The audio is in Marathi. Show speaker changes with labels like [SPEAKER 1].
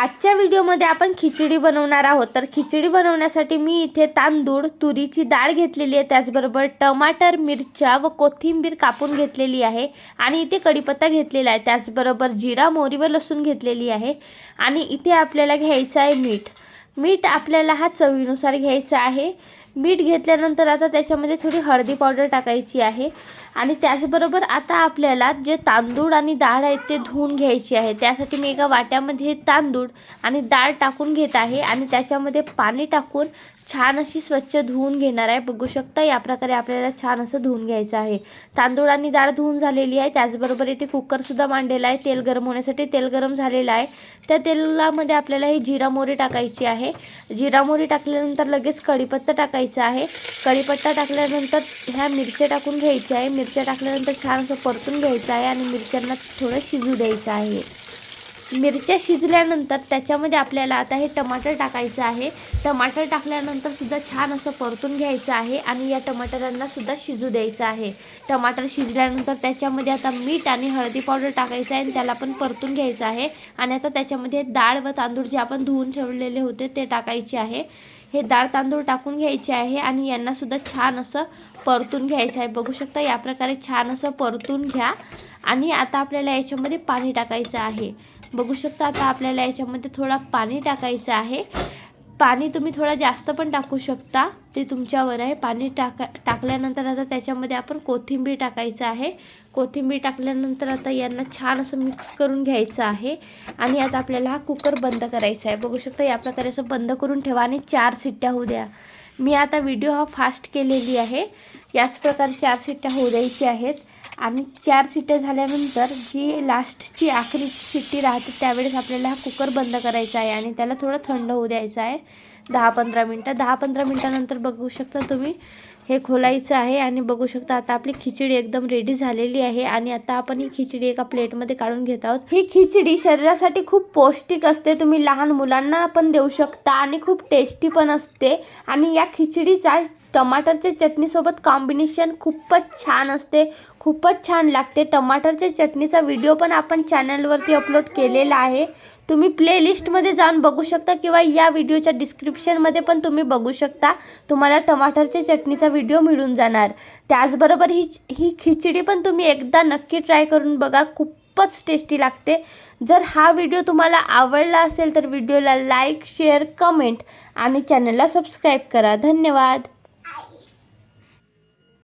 [SPEAKER 1] आजच्या व्हिडिओमध्ये आपण खिचडी बनवणार आहोत. तर खिचडी बनवण्यासाठी मी इथे तांदूळ तुरीची डाळ घेतलेली आहे. त्याचबरोबर टमाटर मिरच्या व कोथिंबीर कापून घेतलेली आहे. आणि इथे कढीपत्ता घेतलेला आहे. त्याचबरोबर जिरा मोहरी व लसूण घेतलेली आहे. आणि इथे आपल्याला घ्यायचं आहे मीठ. मीठ आपल्याला हा चवीनुसार घ्यायचा आहे. मीठ घेतल्यानंतर आता त्याच्यामध्ये थोडी हळदी पावडर टाकायची आहे. आणि त्याचबरोबर आता आपल्याला जे तांदूळ आणि डाळ आहेत ते धुवून घ्यायची आहे. त्यासाठी मी एका वाट्यामध्ये तांदूळ आणि डाळ टाकून घेत आहे. आणि त्याच्यामध्ये पाणी टाकून छान अशी स्वच्छ धुवून घेणार आहे. बघू शकता या प्रकारे आपल्याला छान असं धुवून घ्यायचं आहे. तांदूळ आणि डाळ धुवून झालेली आहे. त्याचबरोबर इथे कुकरसुद्धा मांडलेला आहे. तेल गरम होण्यासाठी तेल गरम झालेलं आहे. त्या तेलामध्ये आपल्याला ही जिरा मोहरी टाकायची आहे. जिरा मोहरी टाकल्यानंतर लगेच कढीपत्ता टाकायची टाकायचं आहे. कढीपत्ता टाकल्यानंतर ह्या मिरच्या टाकून घ्यायच्या आहे. मिरच्या टाकल्यानंतर छान असं परतून घ्यायचं आहे आणि मिरच्यांना थोडं शिजू द्यायचं आहे. मिरच्या शिजल्यानंतर त्याच्यामध्ये आपल्याला आता हे टमाटर टाकायचं आहे. टमाटर टाकल्यानंतर सुद्धा छान असं परतून घ्यायचं आहे आणि या टमाटरांना सुद्धा शिजू द्यायचं आहे. टमाटर शिजल्यानंतर त्याच्यामध्ये आता मीठ आणि हळदी पावडर टाकायचं आहे आणि त्याला पण परतून घ्यायचं आहे. आणि आता त्याच्यामध्ये डाळ व तांदूळ जे आपण धुवून ठेवलेले होते ते टाकायचे आहे. हे डाळ तांदूळ टाकून घ्यायचे आहे आणि यांना सुद्धा छान असं परतून घ्यायचं आहे. बघू शकता या प्रकारे छान असं परतून घ्या. आणि आता आपल्याला याच्यामध्ये पाणी टाकायचं आहे. बघू शकता आता आपल्याला याच्यामध्ये थोडा पाणी टाकायचं आहे. पाणी तुम्ही थोडा जास्त पण टाकू शकता. ते तुमच्यावर आहे. पाणी टाका टाकल्यानंतर आता त्याच्यामध्ये आपण कोथिंबीर टाकायचं आहे. कोथिंबीर टाकल्यानंतर आता यांना छान असं मिक्स करून घ्यायचं आहे. आणि आता आपल्याला हा कुकर बंद करायचा आहे. बघू शकता या प्रकारे असं बंद करून ठेवा आणि चार सिट्ट्या होऊ द्या. मी आता व्हिडिओ हा फास्ट केलेली आहे. याच प्रकारे चार सिट्ट्या होऊ द्यायची आहेत. आणि चार शिट्ट्या झाल्यानंतर जी लास्टची आखरी शिट्टी राहते त्यावेळेस आपल्याला हा कुकर बंद करायचा आहे आणि त्याला थोडं थंड होऊ द्यायचं आहे. दहा पंधरा मिनटं. दहा पंधरा मिनटानंतर बघू शकता तुम्ही. हे खोलायचं आहे आणि बघू शकता आता आपली खिचडी एकदम रेडी झालेली आहे आणि आता आपण ही खिचडी एका प्लेटमध्ये काढून घेत आहोत. ही खिचडी शरीरासाठी खूप पौष्टिक असते. तुम्ही लहान मुलांना पण देऊ शकता आणि खूप टेस्टी पण असते. आणि या खिचडीचा टमाटरच्या चटणीसोबत कॉम्बिनेशन खूपच छान असते. खूपच छान लागते. टमाटरच्या चटणीचा व्हिडिओ पण आपण चॅनलवरती अपलोड केलेला आहे. तुम्ही प्लेलिस्टमध्ये जाऊन बघू शकता किंवा या व्हिडिओच्या डिस्क्रिप्शनमध्ये पण तुम्ही बघू शकता. तुम्हाला टमाटरच्या चटणीचा व्हिडिओ मिळून जाणार. त्याचबरोबर ही ही खिचडी पण तुम्ही एकदा नक्की ट्राय करून बघा. खूपच टेस्टी लागते. जर हा व्हिडिओ तुम्हाला आवडला असेल तर व्हिडिओला लाईक शेअर कमेंट आणि चॅनलला सबस्क्राईब करा. धन्यवाद.